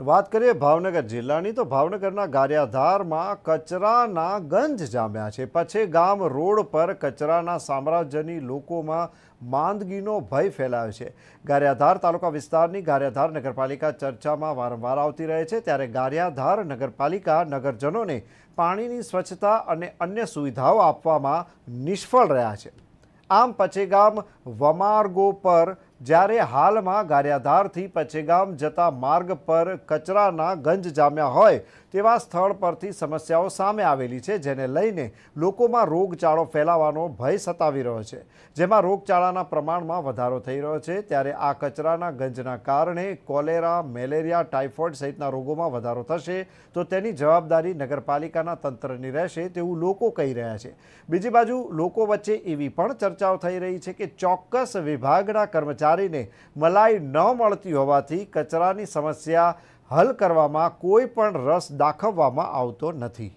વાત કરીએ ભાવનગર જિલ્લાની, તો ભાવનગરના ગારિયાધારમાં કચરાના ગંજ જામ્યા છે. પછી ગામ રોડ પર કચરાના સામ્રાજ્યની લોકોમાં માંદગીનો ભય ફેલાયો છે. ગારિયાધાર તાલુકા વિસ્તારની ગારિયાધાર નગરપાલિકા ચર્ચામાં વારંવાર આવતી રહે છે. ત્યારે ગારિયાધાર નગરપાલિકા નગરજનોને પાણીની સ્વચ્છતા અને અન્ય સુવિધાઓ આપવામાં નિષ્ફળ રહ્યા છે. આમ પચેગામ વમાર્ગો પર જ્યારે હાલમાં ગારિયાધારથી પચેગામ જતા માર્ગ પર કચરાના ગંજ જામ્યા હોય તેવા સ્થળ પરથી સમસ્યાઓ સામે આવેલી છે, જેને લઈને લોકોમાં રોગચાળો ફેલાવાનો ભય સતાવી રહ્યો છે. જેમાં રોગચાળાના પ્રમાણમાં વધારો થઈ રહ્યો છે, ત્યારે આ કચરાના ગંજના કારણે કોલેરા, મેલેરિયા, ટાઇફોઇડ સહિતના રોગોમાં વધારો થશે તો તેની જવાબદારી નગરપાલિકાના તંત્રની રહેશે તેવું લોકો કહી રહ્યા છે. બીજી બાજુ લોકો વચ્ચે એવી પણ ચર્ચાઓ થઈ રહી છે કે ચોક્કસ વિભાગના કર્મચારીને મલાઈ ન મળતી હોવાથી કચરાની સમસ્યા હલ કરવામાં કોઈ પણ રસ દાખવવામાં આવતો નથી.